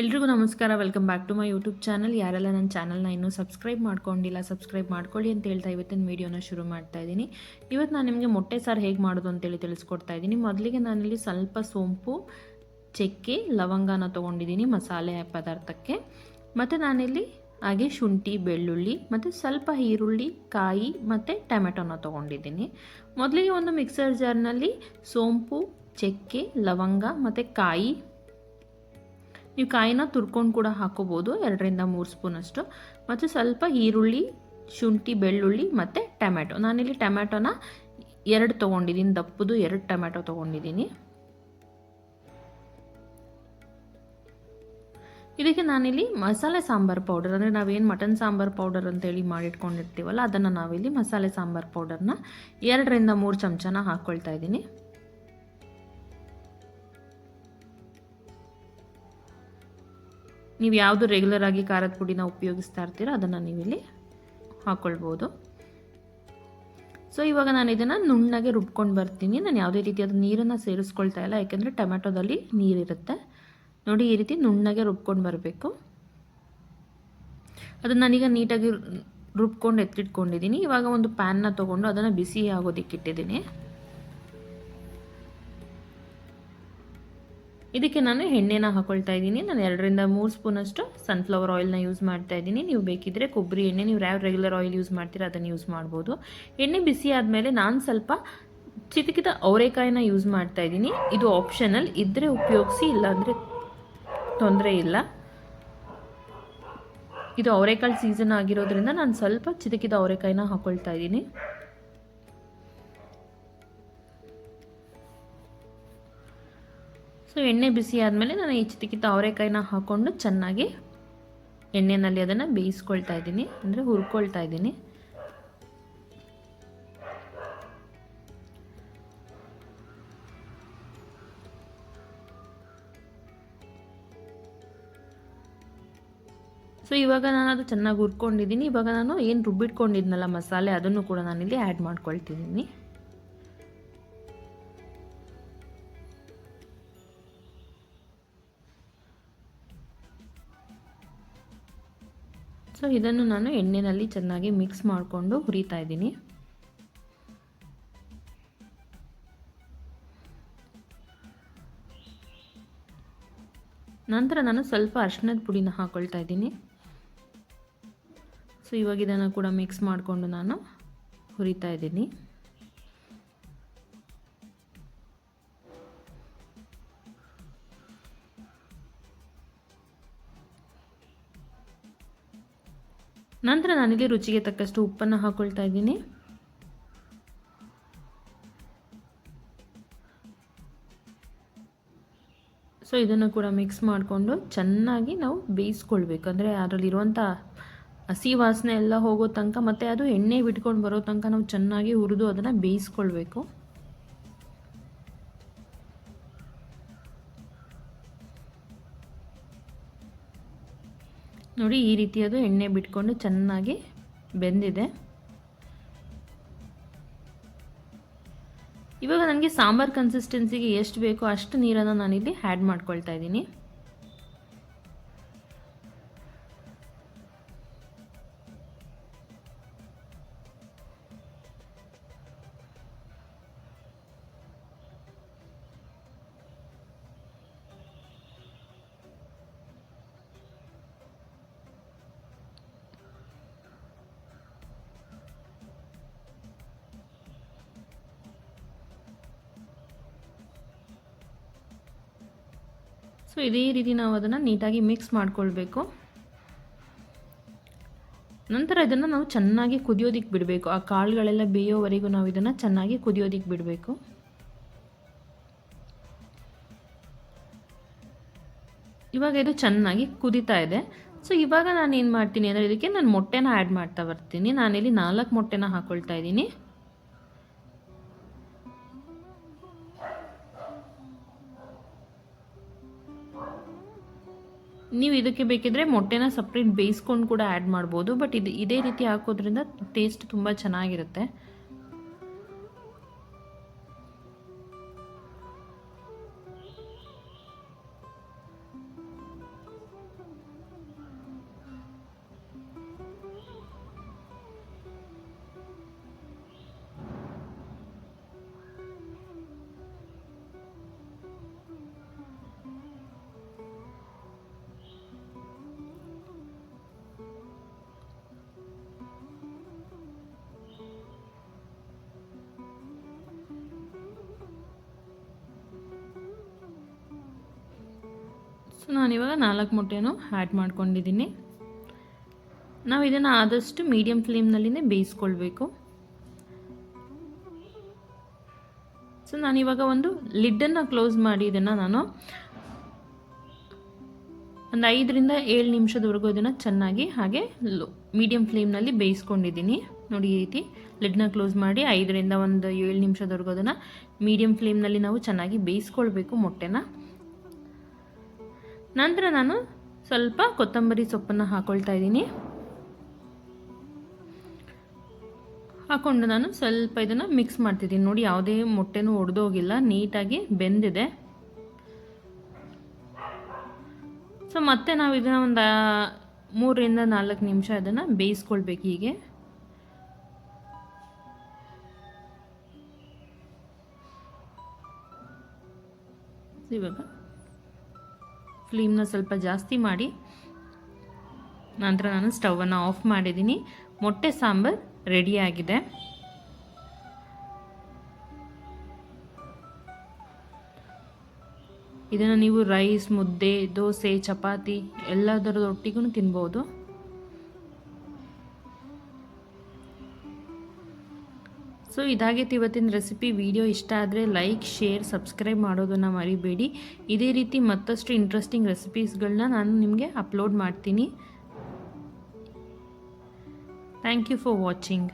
ಎಲ್ರಿಗೂ ನಮಸ್ಕಾರ. Welcome back to my YouTube channel ಯಾರೆಲ್ಲ ನನ್ನ ಚಾನಲ್ನ ಇನ್ನೂ ಸಬ್ಸ್ಕ್ರೈಬ್ ಮಾಡ್ಕೊಂಡಿಲ್ಲ ಸಬ್ಸ್ಕ್ರೈಬ್ ಮಾಡ್ಕೊಳ್ಳಿ ಅಂತ ಹೇಳ್ತಾ ಇವತ್ತಿನ ವೀಡಿಯೋನ ಶುರು ಮಾಡ್ತಾ ಇದ್ದೀನಿ. ಇವತ್ತು ನಾನು ನಿಮಗೆ ಮೊಟ್ಟೆ ಸಾರು ಹೇಗೆ ಮಾಡೋದು ಅಂತೇಳಿ ತಿಳಿಸ್ಕೊಡ್ತಾ ಇದ್ದೀನಿ. ಮೊದಲಿಗೆ ನಾನಿಲ್ಲಿ ಸ್ವಲ್ಪ ಸೋಂಪು, ಚಕ್ಕೆ, ಲವಂಗನ ತೊಗೊಂಡಿದ್ದೀನಿ ಮಸಾಲೆ ಪದಾರ್ಥಕ್ಕೆ. ಮತ್ತು ನಾನಿಲ್ಲಿ ಹಾಗೆ ಶುಂಠಿ, ಬೆಳ್ಳುಳ್ಳಿ, ಮತ್ತು ಸ್ವಲ್ಪ ಈರುಳ್ಳಿ, ಕಾಯಿ, ಮತ್ತು ಟೊಮೆಟೊನ ತೊಗೊಂಡಿದ್ದೀನಿ. ಮೊದಲಿಗೆ ಒಂದು ಮಿಕ್ಸರ್ ಜಾರ್ನಲ್ಲಿ ಸೋಂಪು, ಚಕ್ಕೆ, ಲವಂಗ, ಮತ್ತು ಕಾಯಿ ನೀವು ಕಾಯಿನ ತುರ್ಕೊಂಡು ಕೂಡ ಹಾಕೋಬೋದು, ಎರಡರಿಂದ ಮೂರು ಸ್ಪೂನಷ್ಟು. ಮತ್ತು ಸ್ವಲ್ಪ ಈರುಳ್ಳಿ, ಶುಂಠಿ, ಬೆಳ್ಳುಳ್ಳಿ, ಮತ್ತು ಟೊಮ್ಯಾಟೊ. ನಾನಿಲ್ಲಿ ಟೊಮ್ಯಾಟೊನ ಎರಡು ತೊಗೊಂಡಿದ್ದೀನಿ, ದಪ್ಪದು ಎರಡು ಟೊಮ್ಯಾಟೊ ತೊಗೊಂಡಿದ್ದೀನಿ. ಇದಕ್ಕೆ ನಾನಿಲ್ಲಿ ಮಸಾಲೆ ಸಾಂಬಾರು ಪೌಡರ್, ಅಂದರೆ ನಾವೇನು ಮಟನ್ ಸಾಂಬಾರು ಪೌಡರ್ ಅಂತೇಳಿ ಮಾಡಿಟ್ಕೊಂಡಿರ್ತೀವಲ್ಲ, ಅದನ್ನು ನಾವಿಲ್ಲಿ ಮಸಾಲೆ ಸಾಂಬಾರು ಪೌಡರ್ನ ಎರಡರಿಂದ ಮೂರು ಚಮಚನ ಹಾಕ್ಕೊಳ್ತಾ ಇದ್ದೀನಿ. ನೀವು ಯಾವುದು ರೆಗ್ಯುಲರ್ ಆಗಿ ಖಾರದ ಪುಡಿನ ಉಪಯೋಗಿಸ್ತಾ ಇರ್ತೀರೋ ಅದನ್ನು ನೀವಿಲ್ಲಿ ಹಾಕ್ಕೊಳ್ಬೋದು ಸೊ ಇವಾಗ ನಾನು ಇದನ್ನು ನುಣ್ಣಗೆ ರುಬ್ಕೊಂಡು ಬರ್ತೀನಿ. ನಾನು ಯಾವುದೇ ರೀತಿಯಾದ ನೀರನ್ನು ಸೇರಿಸ್ಕೊಳ್ತಾ ಇಲ್ಲ, ಯಾಕೆಂದರೆ ಟೊಮೆಟೊದಲ್ಲಿ ನೀರಿರುತ್ತೆ. ನೋಡಿ, ಈ ರೀತಿ ನುಣ್ಣಗೆ ರುಬ್ಕೊಂಡು ಬರಬೇಕು. ಅದು ನಾನೀಗ ನೀಟಾಗಿ ರುಬ್ಕೊಂಡು ಎತ್ತಿಟ್ಕೊಂಡಿದ್ದೀನಿ. ಇವಾಗ ಒಂದು ಪ್ಯಾನ್ನ ತೊಗೊಂಡು ಅದನ್ನು ಬಿಸಿ ಆಗೋದಕ್ಕಿಟ್ಟಿದ್ದೀನಿ ಇದಕ್ಕೆ ನಾನು ಎಣ್ಣೆನ ಹಾಕೊಳ್ತಾ ಇದ್ದೀನಿ. ನಾನು ಎರಡರಿಂದ ಮೂರು ಸ್ಪೂನಷ್ಟು ಸನ್ಫ್ಲವರ್ ಆಯಿಲ್ನ ಯೂಸ್ ಮಾಡ್ತಾ ಇದ್ದೀನಿ. ನೀವು ಬೇಕಿದ್ದರೆ ಕೊಬ್ಬರಿ ಎಣ್ಣೆ, ನೀವು ಯಾವ ರೆಗ್ಯುಲರ್ ಆಯಿಲ್ ಯೂಸ್ ಮಾಡ್ತೀರಾ ಅದನ್ನು ಯೂಸ್ ಮಾಡ್ಬೋದು. ಎಣ್ಣೆ ಬಿಸಿ ಆದಮೇಲೆ ನಾನು ಸ್ವಲ್ಪ ಚಿತಕಿತ ಅವರೆಕಾಯಿನ ಯೂಸ್ ಮಾಡ್ತಾ ಇದ್ದೀನಿ. ಇದು ಆಪ್ಷನಲ್ ಇದ್ದರೆ ಉಪಯೋಗಿಸಿ, ಇಲ್ಲಾಂದರೆ ತೊಂದರೆ ಇಲ್ಲ. ಇದು ಅವರೆಕಾಳು ಸೀಸನ್ ಆಗಿರೋದ್ರಿಂದ ನಾನು ಸ್ವಲ್ಪ ಚಿತಕಿದ ಅವರೆಕಾಯಿನ ಹಾಕ್ಕೊಳ್ತಾ ಇದ್ದೀನಿ. ಸೊ ಎಣ್ಣೆ ಬಿಸಿ ಆದಮೇಲೆ ನಾನು ಈ ಚಿತಿಕಿತ ಅವರೆಕಾಯಿನ ಹಾಕ್ಕೊಂಡು ಚೆನ್ನಾಗಿ ಎಣ್ಣೆಯಲ್ಲಿ ಅದನ್ನು ಬೇಯಿಸ್ಕೊಳ್ತಾ ಇದ್ದೀನಿ. ಅಂದರೆ ಹುರ್ಕೊಳ್ತಾ ಇದ್ದೀನಿ. ಸೊ ಇವಾಗ ನಾನು ಅದು ಚೆನ್ನಾಗಿ ಹುರ್ಕೊಂಡಿದ್ದೀನಿ. ಇವಾಗ ನಾನು ಏನು ರುಬ್ಬಿಟ್ಕೊಂಡಿದ್ನಲ್ಲ ಮಸಾಲೆ, ಅದನ್ನು ಕೂಡ ನಾನಿಲ್ಲಿ ಆ್ಯಡ್ ಮಾಡ್ಕೊಳ್ತಿದ್ದೀನಿ. ಸೊ ಇದನ್ನು ನಾನು ಎಣ್ಣೆಯಲ್ಲಿ ಚೆನ್ನಾಗಿ ಮಿಕ್ಸ್ ಮಾಡಿಕೊಂಡು ಹುರಿತಾ ಇದ್ದೀನಿ. ನಂತರ ನಾನು ಸ್ವಲ್ಪ ಅರ್ಶಿನದ ಪುಡಿನ ಹಾಕ್ಕೊಳ್ತಾ ಇದ್ದೀನಿ. ಸೊ ಇವಾಗ ಇದನ್ನು ಕೂಡ ಮಿಕ್ಸ್ ಮಾಡಿಕೊಂಡು ನಾನು ಹುರಿತಾ ಇದ್ದೀನಿ. ನಂತರ ನಾನಿಲ್ಲಿ ರುಚಿಗೆ ತಕ್ಕಷ್ಟು ಉಪ್ಪನ್ನು ಹಾಕ್ಕೊಳ್ತಾ ಇದ್ದೀನಿ. ಸೊ ಇದನ್ನು ಕೂಡ ಮಿಕ್ಸ್ ಮಾಡಿಕೊಂಡು ಚೆನ್ನಾಗಿ ನಾವು ಬೇಯಿಸ್ಕೊಳ್ಬೇಕು. ಅಂದರೆ ಅದರಲ್ಲಿರುವಂಥ ಹಸಿ ವಾಸನೆ ಎಲ್ಲ ಹೋಗೋ ತನಕ, ಮತ್ತು ಅದು ಎಣ್ಣೆ ಬಿಟ್ಕೊಂಡು ಬರೋ ತನಕ ನಾವು ಚೆನ್ನಾಗಿ ಹುರಿದು ಅದನ್ನು ಬೇಯಿಸ್ಕೊಳ್ಬೇಕು. ನೋಡಿ ಈ ರೀತಿ ಅದು ಎಣ್ಣೆ ಬಿಟ್ಕೊಂಡು ಚೆನ್ನಾಗಿ ಬೆಂದಿದೆ. ಇವಾಗ ನನಗೆ ಸಾಂಬಾರ್ ಕನ್ಸಿಸ್ಟೆನ್ಸಿಗೆ ಎಷ್ಟು ಬೇಕೋ ಅಷ್ಟು ನೀರನ್ನು ನಾನಿಲ್ಲಿ ಆ್ಯಡ್ ಮಾಡ್ಕೊಳ್ತಾ ಇದ್ದೀನಿ. ಸೊ ಇದೇ ರೀತಿ ನಾವು ಅದನ್ನು ನೀಟಾಗಿ ಮಿಕ್ಸ್ ಮಾಡ್ಕೊಳ್ಬೇಕು. ನಂತರ ಇದನ್ನು ನಾವು ಚೆನ್ನಾಗಿ ಕುದಿಯೋದಿಕ್ಕೆ ಬಿಡಬೇಕು. ಆ ಕಾಳುಗಳೆಲ್ಲ ಬೇಯೋವರೆಗೂ ನಾವು ಇದನ್ನು ಚೆನ್ನಾಗಿ ಕುದಿಯೋದಿಕ್ಕೆ ಬಿಡಬೇಕು. ಇವಾಗ ಇದು ಚೆನ್ನಾಗಿ ಕುದೀತಾ ಇದೆ. ಸೊ ಇವಾಗ ನಾನು ಏನು ಮಾಡ್ತೀನಿ ಅಂದರೆ ಇದಕ್ಕೆ ನಾನು ಮೊಟ್ಟೆನ ಆ್ಯಡ್ ಮಾಡ್ತಾ ಬರ್ತೀನಿ. ನಾನಿಲ್ಲಿ ನಾಲ್ಕು ಮೊಟ್ಟೆನ ಹಾಕ್ಕೊಳ್ತಾ ಇದ್ದೀನಿ. ನೀವು ಇದಕ್ಕೆ ಬೇಕಿದ್ರೆ ಮೊಟ್ಟೆನ ಸಪ್ರೇಟ್ ಬೇಯಿಸ್ಕೊಂಡು ಕೂಡ ಆ್ಯಡ್ ಮಾಡ್ಬೋದು ಬಟ್ ಇದು ಇದೇ ರೀತಿ ಹಾಕೋದ್ರಿಂದ ಟೇಸ್ಟ್ ತುಂಬ ಚೆನ್ನಾಗಿರುತ್ತೆ. ಸೊ ನಾನಿವಾಗ ನಾಲ್ಕು ಮೊಟ್ಟೆನೂ ಆ್ಯಡ್ ಮಾಡ್ಕೊಂಡಿದ್ದೀನಿ. ನಾವು ಇದನ್ನು ಆದಷ್ಟು ಮೀಡಿಯಮ್ ಫ್ಲೇಮ್ನಲ್ಲಿನೇ ಬೇಯಿಸ್ಕೊಳ್ಬೇಕು. ಸೊ ನಾನಿವಾಗ ಒಂದು ಲಿಡ್ಡನ್ನು ಕ್ಲೋಸ್ ಮಾಡಿ ಇದನ್ನು ನಾನು ಒಂದು ಐದರಿಂದ ಏಳು ನಿಮಿಷದವರೆಗೂ ಇದನ್ನು ಚೆನ್ನಾಗಿ ಹಾಗೆ ಲೋ ಮೀಡಿಯಮ್ ಫ್ಲೇಮ್ನಲ್ಲಿ ಬೇಯಿಸ್ಕೊಂಡಿದ್ದೀನಿ. ನೋಡಿ ಈ ರೀತಿ ಲಿಡ್ನ ಕ್ಲೋಸ್ ಮಾಡಿ ಐದರಿಂದ ಒಂದು ಏಳು ನಿಮಿಷದವರೆಗೂ ಅದನ್ನು ಮೀಡಿಯಂ ಫ್ಲೇಮ್ನಲ್ಲಿ ನಾವು ಚೆನ್ನಾಗಿ ಬೇಯಿಸ್ಕೊಳ್ಬೇಕು ಮೊಟ್ಟೆನ. ನಂತರ ನಾನು ಸ್ವಲ್ಪ ಕೊತ್ತಂಬರಿ ಸೊಪ್ಪನ್ನು ಹಾಕೊಳ್ತಾ ಇದ್ದೀನಿ. ಹಾಕ್ಕೊಂಡು ನಾನು ಸ್ವಲ್ಪ ಇದನ್ನು ಮಿಕ್ಸ್ ಮಾಡ್ತಿದ್ದೀನಿ. ನೋಡಿ, ಯಾವುದೇ ಮೊಟ್ಟೆನೂ ಒಡೆದೋಗಿಲ್ಲ ನೀಟಾಗಿ ಬೆಂದಿದೆ. ಸೊ ಮತ್ತೆ ನಾವು ಇದನ್ನು ಒಂದು ಮೂರರಿಂದ ನಾಲ್ಕು ನಿಮಿಷ ಇದನ್ನು ಬೇಯಿಸ್ಕೊಳ್ಬೇಕು ಹೀಗೆ. ಇವಾಗ ಫ್ಲೇಮ್ನ ಸ್ವಲ್ಪ ಜಾಸ್ತಿ ಮಾಡಿ ನಂತರ ನಾನು ಸ್ಟವನ್ನು ಆಫ್ ಮಾಡಿದ್ದೀನಿ. ಮೊಟ್ಟೆ ಸಾಂಬಾರು ರೆಡಿಯಾಗಿದೆ ಇದನ್ನು ನೀವು ರೈಸ್, ಮುದ್ದೆ, ದೋಸೆ, ಚಪಾತಿ ಎಲ್ಲದರದೊಟ್ಟಿಗೂ ತಿನ್ಬೋದು. ಸೊ ಇದಾಗಿತ್ತು ಇವತ್ತಿನ ರೆಸಿಪಿ. ವಿಡಿಯೋ ಇಷ್ಟ ಆದರೆ ಲೈಕ್, ಶೇರ್, ಸಬ್ಸ್ಕ್ರೈಬ್ ಮಾಡೋದನ್ನು ಮರಿಬೇಡಿ. ಇದೇ ರೀತಿ ಮತ್ತಷ್ಟು ಇಂಟ್ರೆಸ್ಟಿಂಗ್ ರೆಸಿಪೀಸ್ಗಳನ್ನ ನಾನು ನಿಮಗೆ ಅಪ್ಲೋಡ್ ಮಾಡ್ತೀನಿ. Thank you for watching